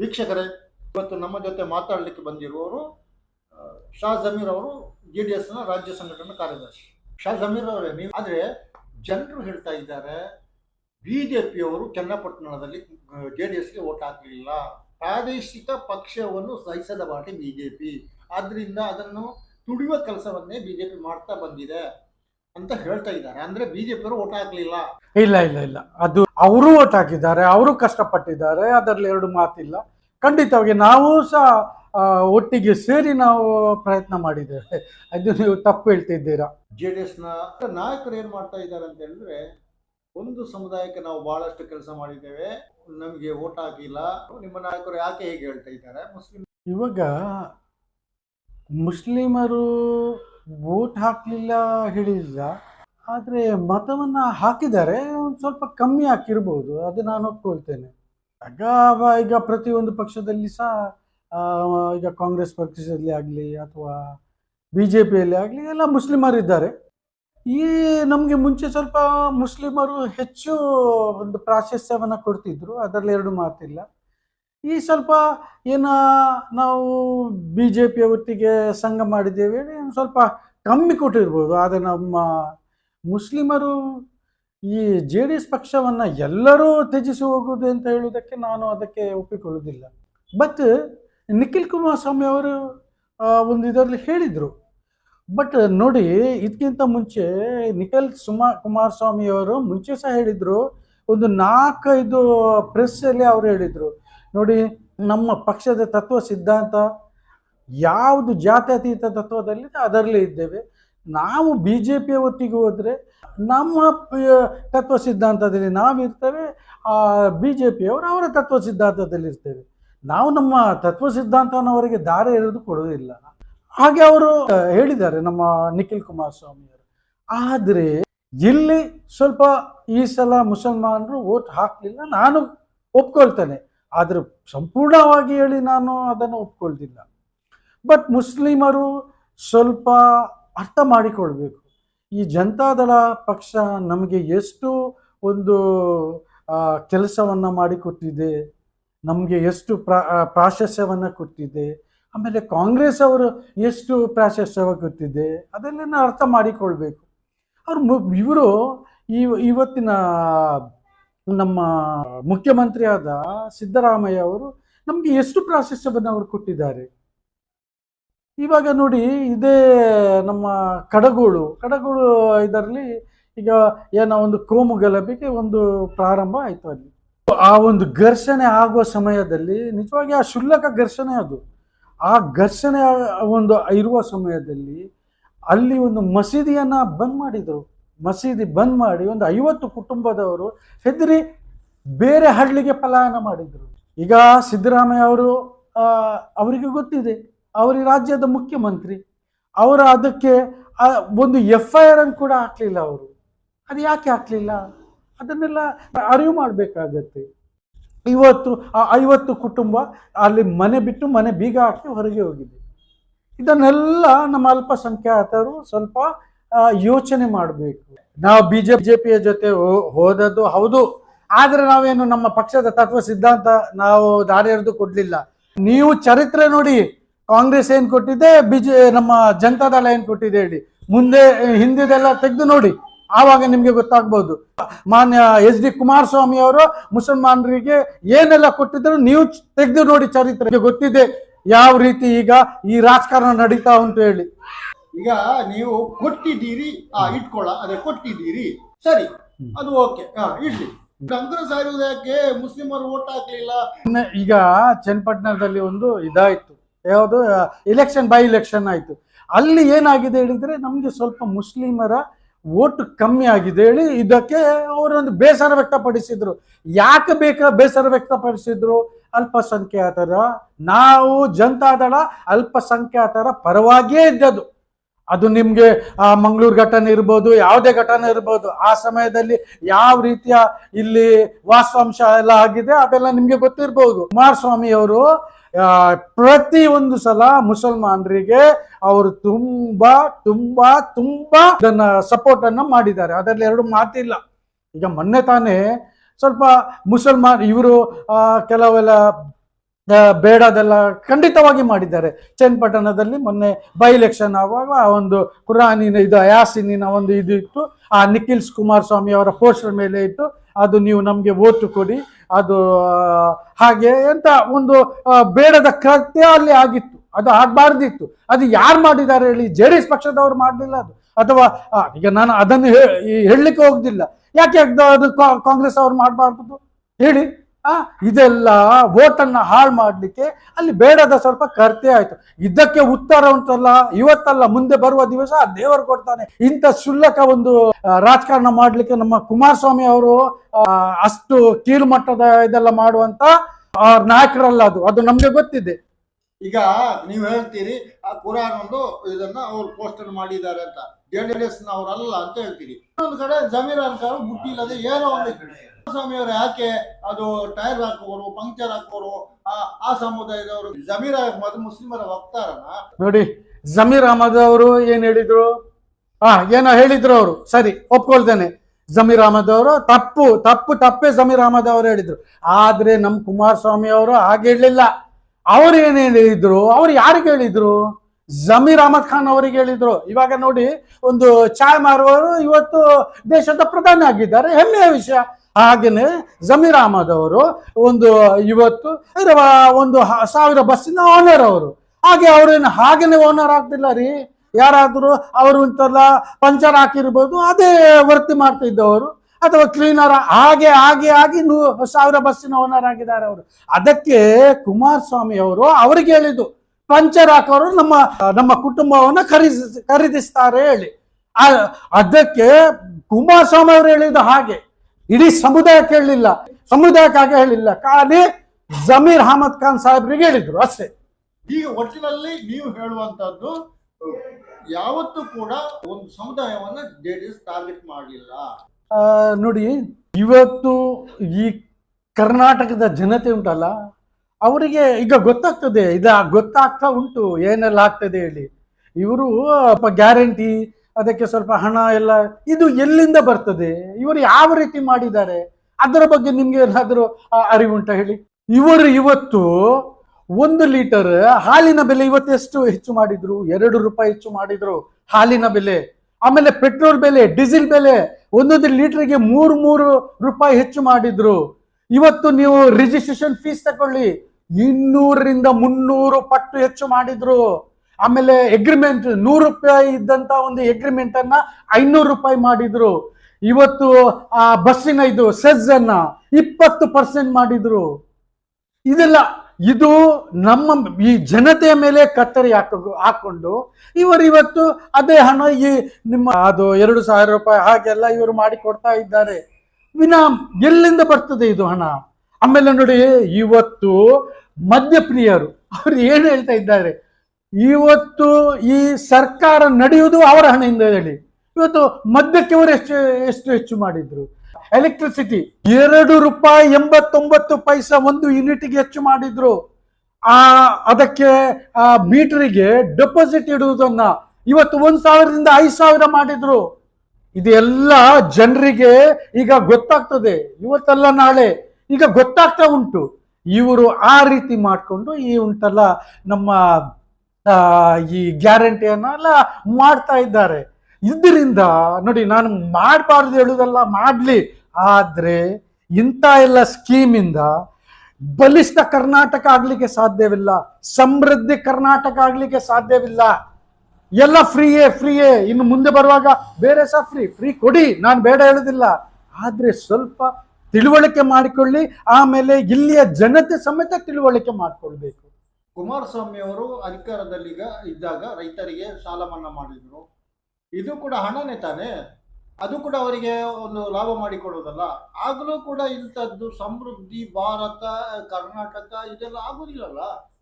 ವೀಕ್ಷಕರೇ, ಇವತ್ತು ನಮ್ಮ ಜೊತೆ ಮಾತಾಡಲಿಕ್ಕೆ ಬಂದಿರುವವರು ಶಾ ಜಮೀರ್ ಅವರು, ಜೆ ಡಿ ಎಸ್ನ ರಾಜ್ಯ ಸಂಘಟನಾ ಕಾರ್ಯದರ್ಶಿ. ಶಾ ಜಮೀರ್ ಅವರೇ, ನೀವು ಆದರೆ ಜನರು ಹೇಳ್ತಾ ಇದ್ದಾರೆ, ಬಿ ಜೆ ಪಿಯವರು ಚನ್ನಪಟ್ಟಣದಲ್ಲಿ ಜೆ ಡಿ ಎಸ್ಗೆ ಓಟ್ ಹಾಕಲಿಲ್ಲ. ಪ್ರಾದೇಶಿಕ ಪಕ್ಷವನ್ನು ಸಹಿಸದ ಬಾಟಿ ಬಿ ಜೆ ಪಿ. ಆದ್ದರಿಂದ ಅದನ್ನು ತುಡಿಯುವ ಕೆಲಸವನ್ನೇ ಬಿ ಜೆ ಪಿ ಮಾಡ್ತಾ ಬಂದಿದೆ. ಅಂತ ಹೇಳ್ತಾ ಇದ್ದಾರೆ. ಅಂದ್ರೆ ಬಿಜೆಪಿ ಓಟ್ ಹಾಕ್ಲಿಲ್ಲ. ಇಲ್ಲ ಇಲ್ಲ ಇಲ್ಲ. ಅದು ಅವರು ಓಟ್ ಹಾಕಿದ್ದಾರೆ ಅವರು ಕಷ್ಟಪಟ್ಟಿದ್ದಾರೆ ಅದರಲ್ಲಿ ಎರಡು ಮಾತಿಲ್ಲ. ಖಂಡಿತವಾಗಿ ನಾವು ಸಹ ಒಟ್ಟಿಗೆ ಸೇರಿ ನಾವು ಪ್ರಯತ್ನ ಮಾಡಿದ್ದೇವೆ. ಅದು ನೀವು ತಪ್ಪು ಹೇಳ್ತಿದ್ದೀರಾ? ಜೆ ಡಿ ಎಸ್ನ ನಾಯಕರು ಏನು ಮಾಡ್ತಾ ಇದ್ದಾರೆ ಅಂತ ಹೇಳಿದ್ರೆ ಒಂದು ಸಮುದಾಯಕ್ಕೆ ನಾವು ಬಹಳಷ್ಟು ಕೆಲಸ ಮಾಡಿದ್ದೇವೆ. ನಮಗೆ ಓಟ್ ಹಾಕಿಲ್ಲ. ನಿಮ್ಮ ನಾಯಕರು ಯಾಕೆ ಹೇಗೆ ಹೇಳ್ತಾ ಇದ್ದಾರೆ? ಮುಸ್ಲಿಂ ಇವಾಗ ಮುಸ್ಲಿಮರು ವೋಟ್ ಹಾಕಲಿಲ್ಲ, ಹೇಳಿಲ್ಲ. ಆದರೆ ಮತವನ್ನು ಹಾಕಿದ್ದಾರೆ, ಒಂದು ಸ್ವಲ್ಪ ಕಮ್ಮಿ ಹಾಕಿರ್ಬೋದು, ಅದು ನಾನು ಒಪ್ಕೊಳ್ತೇನೆ. ಆಗ ಈಗ ಪ್ರತಿಯೊಂದು ಪಕ್ಷದಲ್ಲಿ ಸಹ ಈಗ ಕಾಂಗ್ರೆಸ್ ಪಕ್ಷದಲ್ಲಿ ಆಗಲಿ ಅಥವಾ ಬಿ ಜೆ ಪಿಯಲ್ಲಿ ಆಗಲಿ ಎಲ್ಲ ಮುಸ್ಲಿಮರಿದ್ದಾರೆ. ಈ ನಮಗೆ ಮುಂಚೆ ಸ್ವಲ್ಪ ಮುಸ್ಲಿಮರು ಹೆಚ್ಚು ಒಂದು ಪ್ರಾಶಸ್ತ್ಯವನ್ನು ಕೊಡ್ತಿದ್ರು, ಅದರಲ್ಲಿ ಎರಡು ಮಾತಿಲ್ಲ. ಈ ಸ್ವಲ್ಪ ಏನ ನಾವು ಬಿ ಜೆ ಪಿಯ ಒಟ್ಟಿಗೆ ಸಂಘ ಮಾಡಿದ್ದೇವೆ. ಹೇಳಿ ಸ್ವಲ್ಪ ಕಮ್ಮಿ ಕೊಟ್ಟಿರ್ಬೋದು. ಆದರೆ ನಮ್ಮ ಮುಸ್ಲಿಮರು ಈ ಜೆ ಡಿ ಎಸ್ ಪಕ್ಷವನ್ನು ಎಲ್ಲರೂ ತ್ಯಜಿಸಿ ಹೋಗುವುದು ಅಂತ ಹೇಳುವುದಕ್ಕೆ ನಾನು ಅದಕ್ಕೆ ಒಪ್ಪಿಕೊಳ್ಳುವುದಿಲ್ಲ. ಬಟ್ ನಿಖಿಲ್ ಕುಮಾರಸ್ವಾಮಿ ಅವರು ಒಂದು ಇದರಲ್ಲಿ ಹೇಳಿದರು. ಬಟ್ ನೋಡಿ ಇದಕ್ಕಿಂತ ಮುಂಚೆ ನಿಖಿಲ್ ಸುಮಾ ಕುಮಾರಸ್ವಾಮಿ ಅವರು ಮುಂಚೆ ಸಹ ಹೇಳಿದರು. ಒಂದು ನಾಲ್ಕೈದು ಪ್ರೆಸ್ಸಲ್ಲಿ ಅವರು ಹೇಳಿದರು. ನೋಡಿ, ನಮ್ಮ ಪಕ್ಷದ ತತ್ವ ಸಿದ್ಧಾಂತ ಯಾವುದು ಜಾತ್ಯತೀತ ತತ್ವದಲ್ಲಿ ಅದರಲ್ಲೇ ಇದ್ದೇವೆ. ನಾವು ಬಿ ಜೆ ಪಿಯ ಒತ್ತಿಗೆ ಹೋದರೆ ನಮ್ಮ ತತ್ವ ಸಿದ್ಧಾಂತದಲ್ಲಿ ನಾವಿರ್ತೇವೆ ಬಿ ಜೆ ಪಿಯವರು ಅವರ ತತ್ವ ಸಿದ್ಧಾಂತದಲ್ಲಿ ಇರ್ತೇವೆ. ನಾವು ನಮ್ಮ ತತ್ವ ಸಿದ್ಧಾಂತವನ್ನು ಅವರಿಗೆ ದಾರಿ ಎರೆದು ಕೊಡೋದಿಲ್ಲ ಹಾಗೆ ಅವರು ಹೇಳಿದ್ದಾರೆ ನಮ್ಮ ನಿಖಿಲ್ ಕುಮಾರಸ್ವಾಮಿ ಅವರು ಆದರೆ ಇಲ್ಲಿ ಸ್ವಲ್ಪ ಈ ಸಲ ಮುಸಲ್ಮಾನರು ಓಟ್ ಹಾಕಲಿಲ್ಲ, ನಾನು ಒಪ್ಕೊಳ್ತೇನೆ. ಆದರೆ ಸಂಪೂರ್ಣವಾಗಿ ಹೇಳಿ ನಾನು ಅದನ್ನು ಒಪ್ಕೊಳ್ತಿಲ್ಲ. ಬಟ್ ಮುಸ್ಲಿಮರು ಸ್ವಲ್ಪ ಅರ್ಥ ಮಾಡಿಕೊಳ್ಬೇಕು. ಈ ಜನತಾದಳ ಪಕ್ಷ ನಮಗೆ ಎಷ್ಟು ಒಂದು ಕೆಲಸವನ್ನು ಮಾಡಿಕೊಟ್ಟಿದೆ ನಮಗೆ ಎಷ್ಟು ಪ್ರಾ ಪ್ರಾಶಸ್ಯವನ್ನು ಕೊಟ್ಟಿದೆ, ಆಮೇಲೆ ಕಾಂಗ್ರೆಸ್ ಅವರು ಎಷ್ಟು ಪ್ರಾಶಸ್ತ್ಯವ ಕೊಟ್ಟಿದೆ ಅದನ್ನೆಲ್ಲ ಅರ್ಥ ಮಾಡಿಕೊಳ್ಬೇಕು. ಅವ್ರು ಇವರು ಈ, ಇವತ್ತಿನ ನಮ್ಮ ಮುಖ್ಯಮಂತ್ರಿಯಾದ ಸಿದ್ದರಾಮಯ್ಯ ಅವರು ನಮಗೆ ಎಷ್ಟು ಪ್ರಾಶಸ್ತ್ಯವನ್ನು ಅವರು ಕೊಟ್ಟಿದ್ದಾರೆ. ಇವಾಗ ನೋಡಿ ಇದೇ ನಮ್ಮ ಕಡಗೋಳು ಕಡಗೋಳು ಇದರಲ್ಲಿ ಈಗ ಏನೋ ಒಂದು ಕೋಮು ಗಲಭೆಗೆ ಒಂದು ಪ್ರಾರಂಭ ಆಯಿತು ಅಲ್ಲಿ. ಆ ಒಂದು ಘರ್ಷಣೆ ಆಗುವ ಸಮಯದಲ್ಲಿ ನಿಜವಾಗಿ ಆ ಶುಲ್ಲಕ ಘರ್ಷಣೆ ಅದು. ಆ ಘರ್ಷಣೆ ಒಂದು ಇರುವ ಸಮಯದಲ್ಲಿ ಅಲ್ಲಿ ಒಂದು ಮಸೀದಿಯನ್ನು ಬಂದ್ ಮಾಡಿದರು. ಮಸೀದಿ ಬಂದ್ ಮಾಡಿ ಒಂದು ಐವತ್ತು ಕುಟುಂಬದವರು ಹೆದರಿ ಬೇರೆ ಹಳ್ಳಿಗೆ ಪಲಾಯನ ಮಾಡಿದರು. ಈಗ ಸಿದ್ದರಾಮಯ್ಯ ಅವರು ಅವರಿಗೆ ಗೊತ್ತಿದೆ. ಅವರ ರಾಜ್ಯದ ಮುಖ್ಯಮಂತ್ರಿ. ಅವರು ಅದಕ್ಕೆ ಒಂದು ಎಫ್ ಐ ಆರ್ ಅನ್ನು ಕೂಡ ಹಾಕಲಿಲ್ಲ ಅವರು. ಅದು ಯಾಕೆ ಹಾಕಲಿಲ್ಲ? ಅದನ್ನೆಲ್ಲ ಅರಿವು ಮಾಡಬೇಕಾಗತ್ತೆ. ಇವತ್ತು ಆ ಐವತ್ತು ಕುಟುಂಬ ಅಲ್ಲಿ ಮನೆ ಬಿಟ್ಟು ಮನೆ ಬೀಗ ಹಾಕಿ ಹೊರಗೆ ಹೋಗಿದೆ. ಇದನ್ನೆಲ್ಲ ನಮ್ಮ ಅಲ್ಪಸಂಖ್ಯಾತರು ಸ್ವಲ್ಪ ಯೋಚನೆ ಮಾಡಬೇಕು. ನಾವು ಬಿಜೆಪಿಯ ಜೊತೆ ಹೋದದ್ದು ಹೌದು. ಆದರೆ ನಾವೇನು ನಮ್ಮ ಪಕ್ಷದ ತತ್ವ ಸಿದ್ಧಾಂತ ನಾವು ದಾರಿ ಎರೆದು ಕೊಡ್ಲಿಲ್ಲ. ನೀವು ಚರಿತ್ರೆ ನೋಡಿ, ಕಾಂಗ್ರೆಸ್ ಏನ್ ಕೊಟ್ಟಿದೆ, ಬಿಜೆ, ನಮ್ಮ ಜನತಾದಳ ಏನ್ ಕೊಟ್ಟಿದೆ ಹೇಳಿ. ಮುಂದೆ ಹಿಂದಿದೆಲ್ಲ ತೆಗೆದು ನೋಡಿ, ಆವಾಗ ನಿಮ್ಗೆ ಗೊತ್ತಾಗ್ಬೋದು. ಮಾನ್ಯ ಎಚ್ ಡಿ ಕುಮಾರಸ್ವಾಮಿ ಅವರು ಮುಸಲ್ಮಾನರಿಗೆ ಏನೆಲ್ಲ ಕೊಟ್ಟಿದ್ರು ನೀವು ತೆಗೆದು ನೋಡಿ ಚರಿತ್ರೆ. ಗೊತ್ತಿದೆ, ಯಾವ ರೀತಿ ಈಗ ಈ ರಾಜಕಾರಣ ನಡೀತಾ ಉಂಟು ಹೇಳಿ. ಈಗ ನೀವು ಕೊಟ್ಟಿದ್ದೀರಿ ಆ ಇಟ್ಕೊಳ್ಳ ಅದೇ ಕೊಟ್ಟಿದ್ದೀರಿ. ಸರಿ ಅದು ಓಕೆ. ಹಾ ಇಡ್ಲಿ. ಕಾಂಗ್ರೆಸ್ ಯಾಕೆ ಮುಸ್ಲಿಮರು ಓಟ್ ಹಾಕ್ಲಿಲ್ಲ. ಈಗ ಚನ್ನಪಟ್ಟಣದಲ್ಲಿ ಒಂದು ಇದಾಯ್ತು. ಯಾವುದು ಇಲೆಕ್ಷನ್ ಬೈ ಎಲೆಕ್ಷನ್ ಆಯ್ತು. ಅಲ್ಲಿ ಏನಾಗಿದೆ ಹೇಳಿದ್ರೆ ನಮಗೆ ಸ್ವಲ್ಪ ಮುಸ್ಲಿಮರ ಓಟ್ ಕಮ್ಮಿ ಆಗಿದೆ ಹೇಳಿ ಇದಕ್ಕೆ ಅವರೊಂದು ಬೇಸರ ವ್ಯಕ್ತಪಡಿಸಿದ್ರು. ಯಾಕೆ ಬೇಕ ಬೇಸರ ವ್ಯಕ್ತಪಡಿಸಿದ್ರು? ಅಲ್ಪಸಂಖ್ಯಾತರ. ನಾವು ಜನತಾದಳ ಅಲ್ಪಸಂಖ್ಯಾತರ ಪರವಾಗಿಯೇ ಇದ್ದದ್ದು. ಅದು ನಿಮಗೆ, ಆ, ಮಂಗಳೂರು ಘಟನೆ ಇರ್ಬೋದು, ಯಾವುದೇ ಘಟನೆ ಇರ್ಬೋದು, ಆ ಸಮಯದಲ್ಲಿ ಯಾವ ರೀತಿಯ ಇಲ್ಲಿ ವಾಸ್ತವಾಂಶ ಎಲ್ಲ ಆಗಿದೆ, ಅದೆಲ್ಲ ನಿಮ್ಗೆ ಗೊತ್ತಿರ್ಬೋದು. ಕುಮಾರಸ್ವಾಮಿ ಅವರು ಪ್ರತಿ ಒಂದು ಸಲ ಮುಸಲ್ಮಾನರಿಗೆ ಅವರು ತುಂಬಾ ತುಂಬಾ ತುಂಬಾ ಇದನ್ನ ಸಪೋರ್ಟ್ ಅನ್ನ ಮಾಡಿದ್ದಾರೆ. ಅದರಲ್ಲಿ ಎರಡು ಮಾತಿಲ್ಲ. ಈಗ ಮೊನ್ನೆ ತಾನೇ ಸ್ವಲ್ಪ ಮುಸಲ್ಮಾನ್ ಇವರು ಕೆಲವೆಲ್ಲ ಬೇಡದೆಲ್ಲ ಖಂಡಿತವಾಗಿ ಮಾಡಿದ್ದಾರೆ. ಚನ್ನಪಟ್ಟಣದಲ್ಲಿ ಮೊನ್ನೆ ಬೈ ಎಲೆಕ್ಷನ್ ಆಗುವಾಗ ಆ ಒಂದು ಕುರಾನಿನ ಇದು, ಅಯಾಸಿನಿನ ಒಂದು ಇದು ಇತ್ತು. ಆ ನಿಖಿಲ್ಸ್ ಕುಮಾರಸ್ವಾಮಿ ಅವರ ಪೋಸ್ಟರ್ ಮೇಲೆ ಇಟ್ಟು ಅದು ನೀವು ನಮಗೆ ಓಟು ಕೊಡಿ. ಅದು ಹಾಗೆ ಅಂತ ಒಂದು ಬೇಡದ ಕೃತ್ಯ ಅಲ್ಲಿ ಆಗಿತ್ತು. ಅದು ಆಗಬಾರ್ದಿತ್ತು. ಅದು ಯಾರು ಮಾಡಿದ್ದಾರೆ ಹೇಳಿ ಜೆ ಡಿ ಎಸ್ ಪಕ್ಷದವ್ರು ಮಾಡಲಿಲ್ಲ ಅದು. ಅಥವಾ ಈಗ ನಾನು ಅದನ್ನು ಹೇಳಲಿಕ್ಕೆ ಹೋಗುದಿಲ್ಲ. ಯಾಕೆ ಅದು- ಕಾಂಗ್ರೆಸ್ ಅವರು ಮಾಡಬಾರ್ದು? ಹೇಳಿ. ಇದೆಲ್ಲ ಓಟನ್ನ ಹಾಳು ಮಾಡಲಿಕ್ಕೆ ಅಲ್ಲಿ ಬೇಡದ ಸ್ವಲ್ಪ ಕರ್ತೆ ಆಯ್ತು. ಇದಕ್ಕೆ ಉತ್ತರ ಉಂಟಲ್ಲ, ಇವತ್ತಲ್ಲ ಮುಂದೆ ಬರುವ ದಿವಸ ದೇವರು ಕೊಡ್ತಾನೆ. ಇಂಥ ಶುಲ್ಲಕ ಒಂದು ರಾಜಕಾರಣ ಮಾಡಲಿಕ್ಕೆ ನಮ್ಮ ಕುಮಾರಸ್ವಾಮಿ ಅವರು ಅಷ್ಟು ಕೀಳು ಮಟ್ಟದ ಇದೆಲ್ಲ ಮಾಡುವಂತ ನಾಯಕರಲ್ಲ ಅದು. ಅದು ನಮ್ಗೆ ಗೊತ್ತಿದೆ. ಈಗ ನೀವು ಹೇಳ್ತೀರಿ, ಆ ಕುರಾನ್ ಒಂದು ಇದನ್ನ ಅವ್ರು ಪೋಸ್ಟರ್ ಮಾಡಿದ್ದಾರೆ ಅಂತ. ಜೆ ಡಿ ಎಸ್ ನವರಲ್ಲ ಅಂತ ಹೇಳ್ತೀರಿ ಇನ್ನೊಂದು ಕಡೆ ಜಮೀರ್ ಅನ್ಕಾರ ಬುದ್ಧಿ ಇಲ್ಲದೆ ಏನೋ ಒಂದು ಸ್ವಾಮಿ ಅವರು ಯಾಕೆ ಅದು ಟೈರ್ ಹಾಕೋರು, ಪಂಕ್ಚರ್ ಹಾಕೋರು, ಆ ಸಮುದಾಯದವರು. ಜಮೀರ್ ಅಹಮದ್ ಮುಸ್ಲಿಮರ ವಕ್ತಾರನ? ನೋಡಿ, ಜಮೀರ್ ಅಹಮದ್ ಅವರು ಏನ್ ಹೇಳಿದ್ರು? ಹಾ ಏನೋ ಹೇಳಿದ್ರು ಅವರು. ಸರಿ, ಒಪ್ಕೊಳ್ತೇನೆ. ಜಮೀರ್ ಅಹಮದ್ ಅವರು ತಪ್ಪು ತಪ್ಪು ತಪ್ಪೇ ಜಮೀರ್ ಅಹಮದ್ ಅವರು ಹೇಳಿದ್ರು. ಆದ್ರೆ ನಮ್ ಕುಮಾರಸ್ವಾಮಿ ಅವರು ಹಾಗೆ ಹೇಳಲಿಲ್ಲ. ಅವ್ರು ಏನ್ ಹೇಳಿದ್ರು? ಅವ್ರು ಯಾರಿಗೆ ಹೇಳಿದ್ರು? ಜಮೀರ್ ಅಹಮದ್ ಖಾನ್ ಅವರಿಗೆ ಹೇಳಿದ್ರು. ಇವಾಗ ನೋಡಿ, ಒಂದು ಚಾಯ್ ಮಾರುವವರು ಇವತ್ತು ದೇಶದ ಪ್ರಧಾನಿ ಆಗಿದ್ದಾರೆ. ಹೆಮ್ಮೆಯ ವಿಷಯ. ಹಾಗೇನೆ ಜಮೀರ್ ಅಹಮದ್ ಅವರು ಒಂದು ಇವತ್ತು ಒಂದು ಸಾವಿರ ಬಸ್ಸಿನ ಓನರ್ ಅವರು. ಹಾಗೆ ಅವ್ರೇನು, ಹಾಗೇನೆ ಓನರ್ ಆಗ್ತಿಲ್ಲ ರೀ. ಯಾರಾದರೂ ಅವರು ಒಂಥರ ಪಂಚರ್ ಹಾಕಿರ್ಬೋದು, ಅದೇ ವರ್ತಿ ಮಾಡ್ತಿದ್ದವರು. ಅಥವಾ ಕ್ಲೀನರ್ ಹಾಗೆ ಹಾಗೆ ಆಗಿ ಸಾವಿರ ಬಸ್ಸಿನ ಓನರ್ ಆಗಿದ್ದಾರೆ ಅವರು. ಅದಕ್ಕೆ ಕುಮಾರಸ್ವಾಮಿ ಅವರು ಅವ್ರಿಗೆ ಹೇಳಿದ್ದು ಪಂಚರ್ ಹಾಕೋರು ನಮ್ಮ ನಮ್ಮ ಕುಟುಂಬವನ್ನ ಖರೀದಿಸಿ ಖರೀದಿಸ್ತಾರೆ ಹೇಳಿ. ಅದಕ್ಕೆ ಕುಮಾರಸ್ವಾಮಿ ಅವರು ಹೇಳಿದ ಹಾಗೆ ಇಡೀ ಸಮುದಾಯಕ್ಕೆ ಹೇಳಿಲ್ಲ ಸಮುದಾಯಕ್ಕಾಗಿ ಹೇಳಿಲ್ಲ. ಖಾಲಿ ಜಮೀರ್ ಅಹಮದ್ ಖಾನ್ ಸಾಹೇಬ್ರಿಗೆ ಹೇಳಿದ್ರು ಅಷ್ಟೇ. ಈಗ ಒಟ್ಟಿನಲ್ಲಿ ನೀವು ಹೇಳುವಂತದ್ದು ಯಾವತ್ತೂ ಕೂಡ ಒಂದು ಸಮುದಾಯವನ್ನ ಜೆ ಡಿ ಎಸ್ ಟಾರ್ಗೆಟ್ ಮಾಡಲಿಲ್ಲ ನೋಡಿ ಇವತ್ತು ಈ ಕರ್ನಾಟಕದ ಜನತೆ ಉಂಟಲ್ಲ ಅವರಿಗೆ ಈಗ ಗೊತ್ತಾಗ್ತದೆ, ಇದ ಗೊತ್ತಾಗ್ತಾ ಉಂಟು, ಏನೆಲ್ಲ ಆಗ್ತದೆ ಹೇಳಿ. ಇವರು ಗ್ಯಾರಂಟಿ, ಅದಕ್ಕೆ ಸ್ವಲ್ಪ ಹಣ ಎಲ್ಲ, ಇದು ಎಲ್ಲಿಂದ ಬರ್ತದೆ? ಇವರು ಯಾವ ರೀತಿ ಮಾಡಿದ್ದಾರೆ? ಅದರ ಬಗ್ಗೆ ನಿಮ್ಗೆ ಏನಾದರೂ ಅರಿವುಂಟ ಹೇಳಿ? ಇವರು ಇವತ್ತು ಒಂದು ಲೀಟರ್ ಹಾಲಿನ ಬೆಲೆ ಇವತ್ತು ಎಷ್ಟು ಹೆಚ್ಚು ಮಾಡಿದ್ರು? ಎರಡು ರೂಪಾಯಿ ಹೆಚ್ಚು ಮಾಡಿದ್ರು ಹಾಲಿನ ಬೆಲೆ. ಆಮೇಲೆ ಪೆಟ್ರೋಲ್ ಬೆಲೆ, ಡೀಸೆಲ್ ಬೆಲೆ, ಒಂದೊಂದು ಲೀಟರ್ಗೆ ಮೂರು ಮೂರು ರೂಪಾಯಿ ಹೆಚ್ಚು ಮಾಡಿದ್ರು. ಇವತ್ತು ನೀವು ರಿಜಿಸ್ಟ್ರೇಷನ್ ಫೀಸ್ ತಗೊಳ್ಳಿ. ಇನ್ನೂರರಿಂದ ಮುನ್ನೂರು ಪಟ್ಟು ಹೆಚ್ಚು ಮಾಡಿದ್ರು. ಆಮೇಲೆ ಎಗ್ರಿಮೆಂಟ್ ನೂರು ರೂಪಾಯಿ ಇದ್ದಂತ ಒಂದು ಎಗ್ರಿಮೆಂಟ್ ಅನ್ನ ಐನೂರು ರೂಪಾಯಿ ಮಾಡಿದ್ರು. ಇವತ್ತು ಆ ಬಸ್ಸಿನ ಇದು ಸೆಸ್ ಅನ್ನ ಇಪ್ಪತ್ತು ಪರ್ಸೆಂಟ್ ಮಾಡಿದ್ರು. ಇದೆಲ್ಲ, ಇದು ನಮ್ಮ ಈ ಜನತೆಯ ಮೇಲೆ ಕತ್ತರಿ ಹಾಕ, ಹಾಕೊಂಡು ಇವರು ಇವತ್ತು ಅದೇ ಹಣ ಈ ನಿಮ್ಮ, ಅದು ಎರಡು ಸಾವಿರ ರೂಪಾಯಿ ಹಾಗೆಲ್ಲ ಇವರು ಮಾಡಿ ಕೊಡ್ತಾ ಇದ್ದಾರೆ. ವಿನಾ ಎಲ್ಲಿಂದ ಬರ್ತದೆ ಇದು ಹಣ? ಆಮೇಲೆ ನೋಡಿ, ಇವತ್ತು ಮದ್ಯಪ್ರಿಯರು, ಅವರು ಏನು ಹೇಳ್ತಾ ಇದ್ದಾರೆ? ಇವತ್ತು ಈ ಸರ್ಕಾರ ನಡೆಯುವುದು ಅವರ ಹಣದಿಂದ ಹೇಳಿ. ಇವತ್ತು ಮದ್ಯಕ್ಕೆ ಅವರು ಎಷ್ಟು ಎಷ್ಟು ಹೆಚ್ಚು ಮಾಡಿದ್ರು? ಎಲೆಕ್ಟ್ರಿಸಿಟಿ, ಎರಡು ರೂಪಾಯಿ ಎಂಬತ್ತೊಂಬತ್ತು ಪೈಸ ಒಂದು ಯೂನಿಟ್ಗೆ ಹೆಚ್ಚು ಮಾಡಿದ್ರು. ಆ, ಅದಕ್ಕೆ, ಆ, ಮೀಟರಿಗೆ ಡೆಪಾಸಿಟ್ ಇಡುವುದನ್ನ ಇವತ್ತು ಒಂದ್ ಸಾವಿರದಿಂದ ಐದು ಸಾವಿರ ಮಾಡಿದ್ರು. ಇದೆಲ್ಲ ಜನರಿಗೆ ಈಗ ಗೊತ್ತಾಗ್ತದೆ. ಇವತ್ತಲ್ಲ ನಾಳೆ. ಈಗ ಗೊತ್ತಾಗ್ತಾ ಉಂಟು. ಇವರು ಆ ರೀತಿ ಮಾಡಿಕೊಂಡು ಈ ಉಂಟಲ್ಲ ನಮ್ಮ ಈ ಗ್ಯಾರಂಟಿಯನ್ನೆಲ್ಲ ಮಾಡ್ತಾ ಇದ್ದಾರೆ. ಇದರಿಂದ ನೋಡಿ ನಾನು ಮಾಡಬಾರ್ದು ಹೇಳುದಲ್ಲ, ಮಾಡಲಿ. ಆದರೆ ಇಂಥ ಎಲ್ಲ ಸ್ಕೀಮಿಂದ ಬಲಿಷ್ಠ ಕರ್ನಾಟಕ ಆಗಲಿಕ್ಕೆ ಸಾಧ್ಯವಿಲ್ಲ. ಸಮೃದ್ಧಿ ಕರ್ನಾಟಕ ಆಗಲಿಕ್ಕೆ ಸಾಧ್ಯವಿಲ್ಲ. ಎಲ್ಲ ಫ್ರೀಯೇ ಫ್ರೀಯೇ ಇನ್ನು ಮುಂದೆ ಬರುವಾಗ ಬೇರೆ ಸಹ ಫ್ರೀ ಫ್ರೀ ಕೊಡಿ. ನಾನು ಬೇಡ ಹೇಳೋದಿಲ್ಲ. ಆದ್ರೆ ಸ್ವಲ್ಪ ತಿಳುವಳಿಕೆ ಮಾಡಿಕೊಳ್ಳಿ. ಆಮೇಲೆ ಇಲ್ಲಿಯ ಜನತೆ ಸಮೇತ ತಿಳುವಳಿಕೆ ಮಾಡಿಕೊಳ್ಬೇಕು. ಕುಮಾರಸ್ವಾಮಿ ಅವರು ಅಧಿಕಾರದಲ್ಲಿ ಇದ್ದಾಗ ರೈತರಿಗೆ ಸಾಲ ಮನ್ನಾ ಮಾಡಿದ್ರು. ಇದು ಕೂಡ ಹಣನೇ ತಾನೇ? ಅದು ಕೂಡ ಅವರಿಗೆ ಒಂದು ಲಾಭ ಮಾಡಿಕೊಡೋದಲ್ಲ? ಆಗಲೂ ಕೂಡ ಇಂಥದ್ದು ಸಮೃದ್ಧಿ, ಭಾರತ, ಕರ್ನಾಟಕ ಇದೆಲ್ಲ ಆಗುದಿಲ್ಲಲ್ಲ?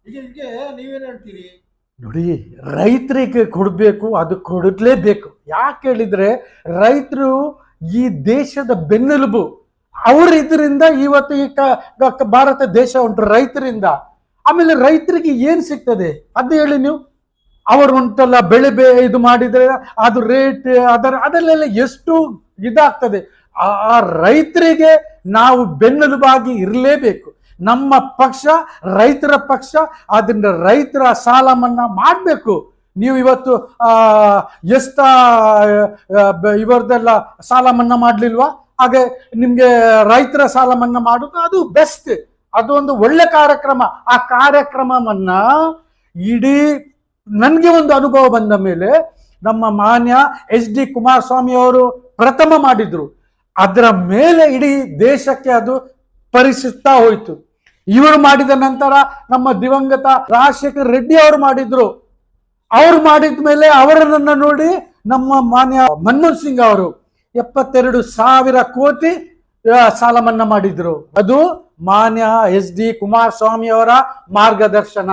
ಈಗ ಹೀಗೆ ನೀವೇನ್ ಹೇಳ್ತೀರಿ? ನೋಡಿ, ರೈತರಿಗೆ ಕೊಡಬೇಕು, ಅದು ಕೊಡಲೇಬೇಕು. ಯಾಕೆ ಹೇಳಿದರೆ, ರೈತರು ಈ ದೇಶದ ಬೆನ್ನೆಲುಬು, ಅವ್ರ ಇವತ್ತು ಈ ಭಾರತ ದೇಶ ಉಂಟು ರೈತರಿಂದ. ಆಮೇಲೆ ರೈತರಿಗೆ ಏನು ಸಿಗ್ತದೆ? ಅದು ಹೇಳಿ ನೀವು. ಅವರು ಉಂಟಲ್ಲ ಬೆಳೆ ಬೇ, ಇದು ಮಾಡಿದರೆ, ಅದು ರೇಟ್, ಅದರ, ಅದರಲ್ಲೆಲ್ಲ ಎಷ್ಟು ಇದಾಗ್ತದೆ? ಆ ರೈತರಿಗೆ ನಾವು ಬೆನ್ನೆಲುಬಾಗಿ ಇರಲೇಬೇಕು. ನಮ್ಮ ಪಕ್ಷ, ರೈತರ ಪಕ್ಷ ಅದರಿಂದ ರೈತರ ಸಾಲ ಮನ್ನಾ ಮಾಡಬೇಕು. ನೀವು ಇವತ್ತು ಎಷ್ಟ ಇವರದೆಲ್ಲ ಸಾಲ ಮನ್ನಾ ಮಾಡಲಿಲ್ವಾ? ಹಾಗೆ ನಿಮಗೆ ರೈತರ ಸಾಲ ಮನ್ನಾ ಮಾಡೋದು ಅದು ಬೆಸ್ಟ್ ಅದು ಒಂದು ಒಳ್ಳೆ ಕಾರ್ಯಕ್ರಮ. ಆ ಕಾರ್ಯಕ್ರಮವನ್ನ ಇಡೀ, ನನಗೆ ಒಂದು ಅನುಭವ ಬಂದ ಮೇಲೆ ನಮ್ಮ ಮಾನ್ಯ ಎಚ್ ಡಿ ಕುಮಾರಸ್ವಾಮಿ ಅವರು ಪ್ರಥಮ ಮಾಡಿದ್ರು. ಅದರ ಮೇಲೆ ಇಡೀ ದೇಶಕ್ಕೆ ಅದು ಪರಿಸುತ್ತಾ ಹೋಯಿತು. ಇವರು ಮಾಡಿದ ನಂತರ ನಮ್ಮ ದಿವಂಗತ ರಾಜಶೇಖರ್ ರೆಡ್ಡಿ ಅವರು ಮಾಡಿದ್ರು. ಅವ್ರು ಮಾಡಿದ ಮೇಲೆ ಅವರನ್ನ ನೋಡಿ ನಮ್ಮ ಮಾನ್ಯ ಮನ್ಮೋಹನ್ ಸಿಂಗ್ ಅವರು ಎಪ್ಪತ್ತೆರಡು ಸಾವಿರ ಕೋಟಿ ಸಾಲ ಮನ್ನಾ ಮಾಡಿದ್ರು. ಅದು ಮಾನ್ಯ ಎಸ್ ಡಿ ಕುಮಾರಸ್ವಾಮಿ ಅವರ ಮಾರ್ಗದರ್ಶನ.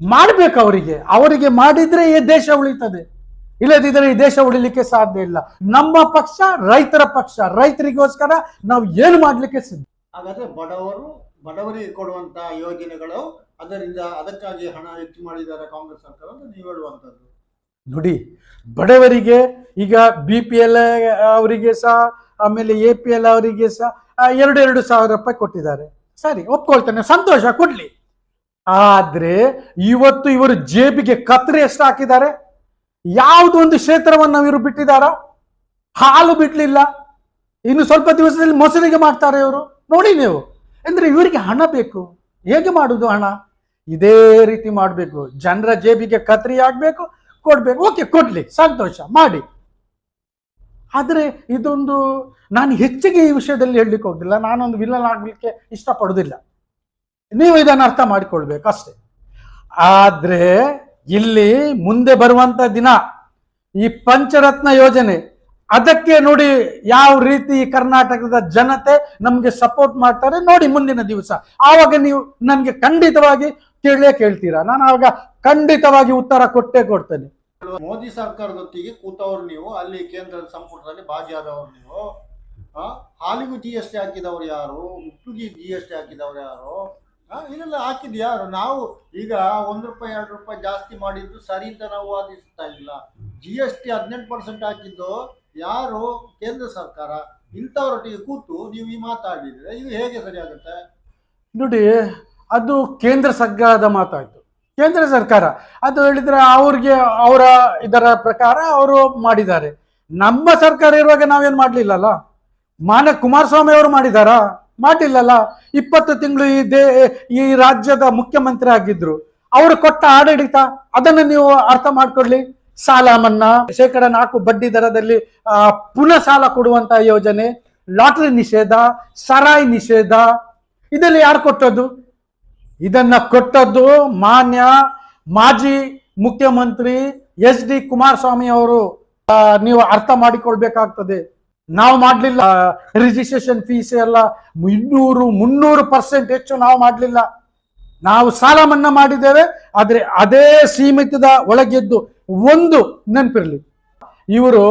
ಮಾಡ್ಬೇಕು ಅವರಿಗೆ. ಅವರಿಗೆ ಮಾಡಿದ್ರೆ ಈ ದೇಶ ಉಳಿತದೆ. ಇಲ್ಲದಿದ್ದರೆ ಈ ದೇಶ ಉಳಿಲಿಕ್ಕೆ ಸಾಧ್ಯ ಇಲ್ಲ. ನಮ್ಮ ಪಕ್ಷ ರೈತರ ಪಕ್ಷ. ರೈತರಿಗೋಸ್ಕರ ನಾವು ಏನು ಮಾಡ್ಲಿಕ್ಕೆ ಸಿದ್ಧ? ಹಾಗಾದ್ರೆ ಬಡವರು, ಬಡವರಿಗೆ ಕೊಡುವಂತ ಯೋಜನೆಗಳು, ಅದರಿಂದ ಅದಕ್ಕಾಗಿ ಹಣ ಹೆಚ್ಚು ಮಾಡಿದ್ದಾರೆ ಕಾಂಗ್ರೆಸ್ ಸರ್ಕಾರ ಅಂತ ನೀವು ಹೇಳುವಂಥದ್ದು. ನೋಡಿ, ಬಡವರಿಗೆ ಈಗ ಬಿ ಪಿ ಎಲ್ ಅವರಿಗೆ ಸಹ, ಆಮೇಲೆ ಎ ಪಿ ಎಲ್ ಅವರಿಗೆ ಸಹ ಎರಡು ಎರಡು ಸಾವಿರ ರೂಪಾಯಿ ಕೊಟ್ಟಿದ್ದಾರೆ. ಸರಿ, ಒಪ್ಕೊಳ್ತೇನೆ, ಸಂತೋಷ, ಕೊಡ್ಲಿ. ಆದ್ರೆ ಇವತ್ತು ಇವರು ಜೇಬಿಗೆ ಕತ್ರಿ ಎಷ್ಟು ಹಾಕಿದ್ದಾರೆ? ಯಾವುದು ಒಂದು ಕ್ಷೇತ್ರವನ್ನು ಇವರು ಬಿಟ್ಟಿದ್ದಾರಾ? ಹಾಲು ಬಿಡ್ಲಿಲ್ಲ. ಇನ್ನು ಸ್ವಲ್ಪ ದಿವಸದಲ್ಲಿ ಮೊಸರಿಗೆ ಮಾಡ್ತಾರೆ ಇವರು. ನೋಡಿ ನೀವು. ಅಂದರೆ ಇವರಿಗೆ ಹಣ ಬೇಕು. ಹೇಗೆ ಮಾಡುದು ಹಣ? ಇದೇ ರೀತಿ ಮಾಡಬೇಕು. ಜನರ ಜೇಬಿಗೆ ಕತ್ರಿ ಆಗಬೇಕು ಕೊಡ್ಬೇಕು. ಓಕೆ, ಕೊಡ್ಲಿ. ಸಂತೋಷ. ಮಾಡಿ. ಆದರೆ ಇದೊಂದು, ನಾನು ಹೆಚ್ಚಿಗೆ ಈ ವಿಷಯದಲ್ಲಿ ಹೇಳಲಿಕ್ಕೆ ಹೋಗಿಲ್ಲ ನಾನೊಂದು ವಿಲನ್ ಆಗಲಿಕ್ಕೆ ಇಷ್ಟಪಡೋದಿಲ್ಲ. ನೀವು ಇದನ್ನು ಅರ್ಥ ಮಾಡಿಕೊಳ್ಬೇಕು ಅಷ್ಟೇ. ಆದರೆ ಇಲ್ಲಿ ಮುಂದೆ ಬರುವಂತ ದಿನ, ಈ ಪಂಚರತ್ನ ಯೋಜನೆ. ಅದಕ್ಕೆ ನೋಡಿ ಯಾವ ರೀತಿ ಕರ್ನಾಟಕದ ಜನತೆ ನಮಗೆ ಸಪೋರ್ಟ್ ಮಾಡ್ತಾರೆ ನೋಡಿ ಮುಂದಿನ ದಿವಸ. ಆವಾಗ ನೀವು ನನಗೆ ಖಂಡಿತವಾಗಿ ಕೇಳಲೇ ಕೇಳ್ತೀರಾ. ನಾನು ಆವಾಗ ಖಂಡಿತವಾಗಿ ಉತ್ತರ ಕೊಟ್ಟೇ ಕೊಡ್ತೇನೆ. ಮೋದಿ ಸರ್ಕಾರದೊತ್ತಿಗೆ ಕೂತವ್ರು ನೀವು, ಅಲ್ಲಿ ಕೇಂದ್ರ ಸಂಪುಟದಲ್ಲಿ ಭಾಗಿಯಾದವ್ರು ನೀವು. ಹಾಲಿಗೂ ಜಿ ಎಸ್ ಟಿ ಹಾಕಿದವ್ರು ಯಾರು? ಉಪ್ಪುಗಿ ಜಿ ಎಸ್ ಟಿ ಹಾಕಿದವ್ರು ಯಾರು? ಇದೆಲ್ಲ ಹಾಕಿದ್ ಯಾರು ನಾವು ಈಗ ಒಂದು ರೂಪಾಯಿ, ಎರಡು ರೂಪಾಯಿ ಜಾಸ್ತಿ ಮಾಡಿದ್ದು ಸರಿ ಅಂತ ನಾವು ವಾದಿಸ್ತಾ ಇಲ್ಲ. ಜಿ ಎಸ್ ಟಿ ಹದಿನೆಂಟು ಪರ್ಸೆಂಟ್ ಹಾಕಿದ್ದು ಯಾರು ಕೇಂದ್ರ ಸರ್ಕಾರ ಇಂಥವರೊಟ್ಟಿಗೆ ಕೂತು ನೀವು ಈ ಮಾತಾಡಿದ್ರೆ ಇದು ಹೇಗೆ ಸರಿ ಆಗುತ್ತೆ ನೋಡಿ, ಅದು ಕೇಂದ್ರ ಸರ್ಕಾರದ ಮಾತಾಯ್ತು. ಕೇಂದ್ರ ಸರ್ಕಾರ, ಅದು ಹೇಳಿದ್ರೆ ಅವ್ರಿಗೆ ಅವರ ಇದರ ಪ್ರಕಾರ ಅವರು ಮಾಡಿದ್ದಾರೆ. ನಮ್ಮ ಸರ್ಕಾರ ಇರುವಾಗ ನಾವೇನು ಮಾಡಲಿಲ್ಲಲ್ಲ? ಮಾನ್ಯ ಕುಮಾರಸ್ವಾಮಿ ಅವರು ಮಾಡಿದಾರಾ ಮಾಡಿಲ್ಲಲ್ಲ ಇಪ್ಪತ್ತು ತಿಂಗಳು ಈ ದೇ, ಈ ರಾಜ್ಯದ ಮುಖ್ಯಮಂತ್ರಿ ಆಗಿದ್ರು. ಅವರು ಕೊಟ್ಟ ಆಡಳಿತ, ಅದನ್ನು ನೀವು ಅರ್ಥ ಮಾಡ್ಕೊಳ್ಳಿ. ಸಾಲ ಮನ್ನಾ, ಶೇಕಡ ನಾಲ್ಕು ಬಡ್ಡಿ ದರದಲ್ಲಿ ಪುನಃ ಸಾಲ ಕೊಡುವಂತಹ ಯೋಜನೆ, ಲಾಟರಿ ನಿಷೇಧ, ಸರಾಯಿ ನಿಷೇಧ, ಇದೆಲ್ಲ ಯಾರು ಕೊಟ್ಟದ್ದು? ಇದನ್ನ ಕೊಟ್ಟದ್ದು ಮಾನ್ಯ ಮಾಜಿ ಮುಖ್ಯಮಂತ್ರಿ ಎಚ್ ಡಿ ಕುಮಾರಸ್ವಾಮಿ ಅವರು. ನೀವು ಅರ್ಥ ಮಾಡಿಕೊಳ್ಬೇಕಾಗ್ತದೆ. ನಾವು ಮಾಡಲಿಲ್ಲ. ರಿಜಿಸ್ಟ್ರೇಷನ್ ಫೀಸ್ ಎಲ್ಲ ಇನ್ನೂರು, ಮುನ್ನೂರು ಪರ್ಸೆಂಟ್ ಹೆಚ್ಚು ನಾವು ಮಾಡಲಿಲ್ಲ. ನಾವು ಸಾಲ ಮನ್ನಾ ಮಾಡಿದ್ದೇವೆ, ಆದರೆ ಅದೇ ಸೀಮಿತದ ಒಳಗೆದ್ದು ಒಂದು ನೆನಪಿರಲಿ. ಇವರು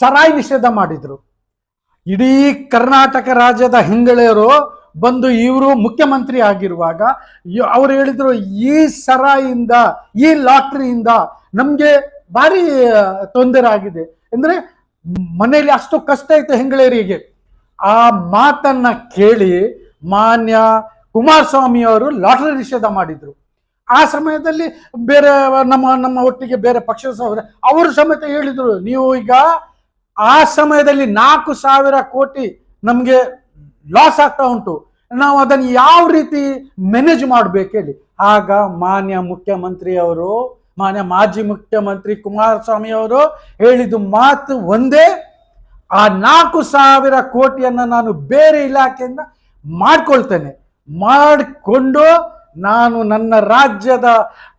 ಸರಾಯಿ ನಿಷೇಧ ಮಾಡಿದ್ರು. ಇಡೀ ಕರ್ನಾಟಕ ರಾಜ್ಯದ ಹಿಂಗಳೆಯರು ಬಂದು ಇವರು ಮುಖ್ಯಮಂತ್ರಿ ಆಗಿರುವಾಗ ಅವರು ಹೇಳಿದ್ರು, ಈ ಸರಾಯಿಂದ ಈ ಲಾಟ್ರಿಯಿಂದ ನಮಗೆ ಭಾರಿ ತೊಂದರೆ ಆಗಿದೆ. ಅಂದ್ರೆ ಮನೆಯಲ್ಲಿ ಅಷ್ಟು ಕಷ್ಟ ಇತ್ತು ಹೆಂಗಳೇರಿಗೆ ಆ ಮಾತನ್ನ ಕೇಳಿ ಮಾನ್ಯ ಕುಮಾರಸ್ವಾಮಿ ಅವರು ಲಾಟ್ರಿ ನಿಷೇಧ ಮಾಡಿದ್ರು. ಆ ಸಮಯದಲ್ಲಿ ಬೇರೆ ನಮ್ಮ ನಮ್ಮ ಒಟ್ಟಿಗೆ ಬೇರೆ ಪಕ್ಷದ ಸಹೋದರ ಅವರು ಸಮೇತ ಹೇಳಿದರು, ನೀವು ಈಗ ಆ ಸಮಯದಲ್ಲಿ ನಾಲ್ಕು ಸಾವಿರ ಕೋಟಿ ನಮಗೆ ಲಾಸ್ ಆಗ್ತಾ ಉಂಟು. ನಾವು ಅದನ್ನು ಯಾವ ರೀತಿ ಮ್ಯಾನೇಜ್ ಮಾಡಬೇಕೇಳಿ ಆಗ ಮಾನ್ಯ ಮುಖ್ಯಮಂತ್ರಿ ಅವರು, ಮಾನ್ಯ ಮಾಜಿ ಮುಖ್ಯಮಂತ್ರಿ ಕುಮಾರಸ್ವಾಮಿ ಅವರು ಹೇಳಿದ ಮಾತು ಒಂದೇ, ಆ ನಾಲ್ಕು ಸಾವಿರ ಕೋಟಿಯನ್ನು ನಾನು ಬೇರೆ ಇಲಾಖೆಯಿಂದ ಮಾಡ್ಕೊಳ್ತೇನೆ. ಮಾಡಿಕೊಂಡು ನಾನು ನನ್ನ ರಾಜ್ಯದ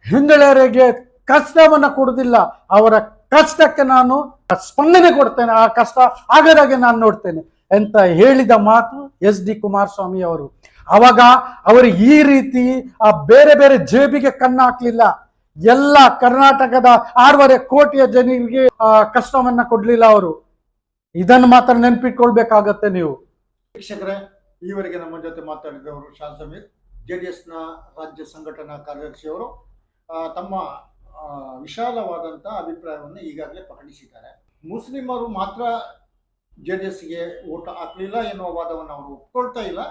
ಹಿಂಗಳೆಯರಿಗೆ ಕಷ್ಟವನ್ನು ಕೊಡುವುದಿಲ್ಲ ಅವರ ಕಷ್ಟಕ್ಕೆ ನಾನು ಸ್ಪಂದನೆ ಕೊಡ್ತೇನೆ, ಆ ಕಷ್ಟ ಆಗದಾಗೆ ನಾನು ನೋಡ್ತೇನೆ ಅಂತ ಹೇಳಿದ ಮಾತು ಎಸ್ ಡಿ ಕುಮಾರಸ್ವಾಮಿ ಅವರು. ಅವಾಗ ಅವರು ಈ ರೀತಿ ಆ ಬೇರೆ ಬೇರೆ ಜೇಬಿಗೆ ಕಣ್ಣು ಹಾಕ್ಲಿಲ್ಲ ಎಲ್ಲ ಕರ್ನಾಟಕದ ಆರೂವರೆ ಕೋಟಿಯ ಜನರಿಗೆ, ಆ, ಕಷ್ಟವನ್ನ ಕೊಡ್ಲಿಲ್ಲ ಅವರು. ಇದನ್ನು ಮಾತ್ರ ನೆನ್ಪಿಟ್ಕೊಳ್ಬೇಕಾಗತ್ತೆ ನೀವು. ವೀಕ್ಷಕರೇ, ಈವರೆಗೆ ನಮ್ಮ ಜೊತೆ ಮಾತಾಡಿದವರು ಶಾ ಸಮೀರ್ ಜೆ ಡಿ ಎಸ್ನ ರಾಜ್ಯ ಸಂಘಟನಾ ಕಾರ್ಯದರ್ಶಿಯವರು ತಮ್ಮ ವಿಶಾಲವಾದಂಥ ಅಭಿಪ್ರಾಯವನ್ನು ಈಗಾಗಲೇ ಪ್ರಕಟಿಸಿದ್ದಾರೆ. ಮುಸ್ಲಿಮರು ಮಾತ್ರ ಜೆ ಡಿ ಎಸ್ಗೆ ಓಟ್ ಹಾಕಲಿಲ್ಲ ಎನ್ನುವ ವಾದವನ್ನು ಅವರು ಒಪ್ಕೊಳ್ತಾ ಇಲ್ಲ.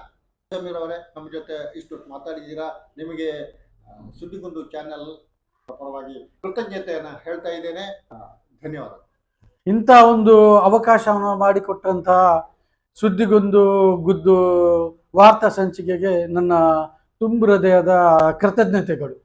ಸಮೀರ್ ಅವರೇ, ನಮ್ಮ ಜೊತೆ ಇಷ್ಟೊತ್ತು ಮಾತಾಡಿದ್ದೀರಾ? ನಿಮಗೆ ಸುದ್ದಿಗೊಂದು ಚಾನೆಲ್ ಪರವಾಗಿ ಕೃತಜ್ಞತೆಯನ್ನು ಹೇಳ್ತಾ ಇದ್ದೇನೆ. ಧನ್ಯವಾದ. ಇಂಥ ಒಂದು ಅವಕಾಶವನ್ನು ಮಾಡಿಕೊಟ್ಟಂತಹ ಸುದ್ದಿಗೊಂದು, ಗುದ್ದು ವಾರ್ತಾ ಸಂಚಿಕೆಗೆ ನನ್ನ ತುಂಬ ಹೃದಯದ ಕೃತಜ್ಞತೆಗಳು.